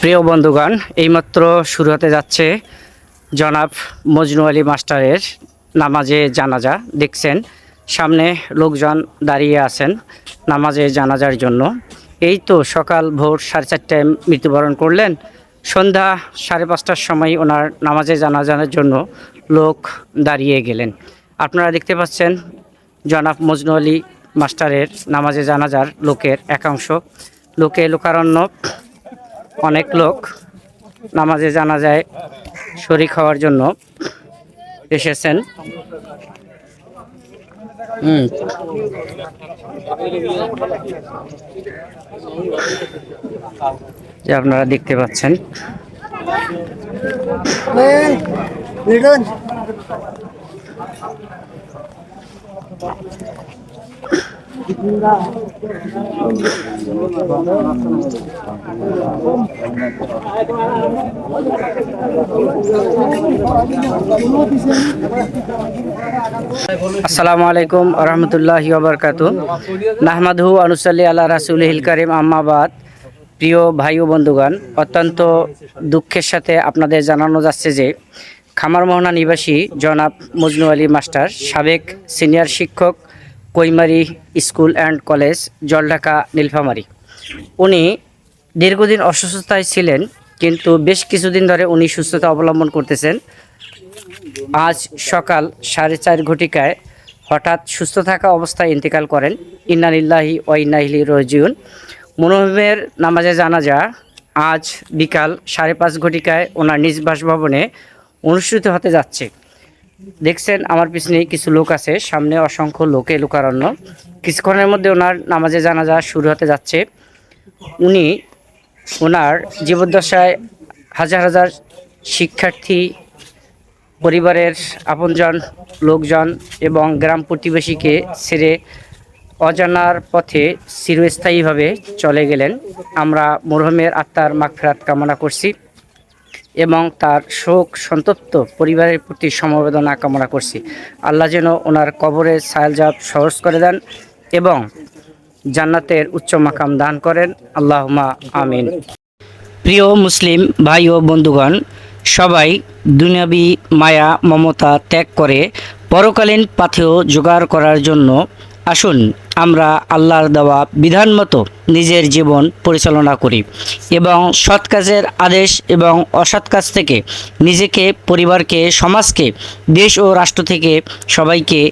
প্রিয় বন্ধুগণ, এইমাত্র শুরু হতে যাচ্ছে জনাব মজনু আলী মাস্টারের নামাজে জানাজা। দেখছেন, সামনে লোকজন দাঁড়িয়ে আছেন নামাজে জানাজার জন্য। এই তো সকাল ভোর সাড়ে চারটায় মৃত্যুবরণ করলেন। সন্ধ্যা সাড়ে পাঁচটার সময় ওনার নামাজে জানাজার জন্য লোক দাঁড়িয়ে গেলেন। আপনারা দেখতে পাচ্ছেন, জনাব মজনু আলী মাস্টারের নামাজে জানাজার লোকের একাংশ। লোকে লোকারণ্য অনেক লোক নামাজে জানা যায় শরিক হওয়ার জন্য এসেছেন। যে আপনারা দেখতে পাচ্ছেন। আসসালামু আলাইকুম রহমতুল্লাহ বরকাত নাহমাদহু আনুসাল্লি আল্লাহ রাসুলহিল করিম আম্মাবাদ প্রিয় ভাই ও বন্ধুগণ, অত্যন্ত দুঃখের সাথে আপনাদের জানানো যাচ্ছে যে খামারমোহনা নিবাসী জনাব মজনু আলী মাস্টার, সাবেক সিনিয়র শিক্ষক Kaimari school and college Jaldhaka, Nilphamari. উনি দীর্ঘদিন অসুস্থতায় ছিলেন, কিন্তু বেশ কিছুদিন ধরে উনি সুস্থতা অবলম্বন করতেছেন। আজ সকাল সাড়ে চার ঘটিকায় হঠাৎ সুস্থ থাকা অবস্থায় ইন্তেকাল করেন। ইন্নালিল্লাহি ও ইন্নাহিলি রজিউন। মনোহমের নামাজে জানাজা আজ বিকাল সাড়ে পাঁচ ঘটিকায় ওনার নিজ বাসভবনে অনুষ্ঠিত হতে যাচ্ছে। দেখছেন, আমার পিছনে কিছু লোক আছে, সামনে অসংখ্য লোকে লোকারণ্য। কিছুক্ষণের মধ্যে ওনার নামাজে জানাজা শুরু হতে যাচ্ছে। উনি ওনার জীবদ্দশায় হাজার হাজার শিক্ষার্থী, পরিবারের আপনজন, লোকজন এবং গ্রাম প্রতিবেশীকে ছেড়ে অজানার পথে চিরস্থায়ীভাবে চলে গেলেন। আমরা মরহমের আত্মার মাগফেরাত কামনা করছি। এবং তার শোক, সন্তপ্ত পরিবারের প্রতি সমবেদনা কামনা করছি। আল্লাহ যেন ওনার কবরের সায়ালজাব সহজ করে দেন এবং জান্নাতের উচ্চ মাকাম দান করেন। আল্লাহুমা আমিন। প্রিয় মুসলিম ভাই ও বন্ধুগণ, সবাই দুনিয়াবি মায়া, মমতা ত্যাগ করে পরকালীন পাথেও জোগাড় করার জন্য আসুন আমরা আল্লাহর দেওয়া বিধান মতো নিজের জীবন পরিচালনা করি এবং সৎ কাজের আদেশ এবং অসৎ কাজ থেকে নিজেকে, পরিবারকে, সমাজকে, দেশ ও রাষ্ট্র থেকে সবাইকে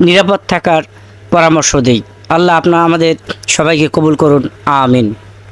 নিরাপদ থাকার পরামর্শ দিই। আল্লাহ আপনার আমাদের সবাইকে কবুল করুন। আমিন।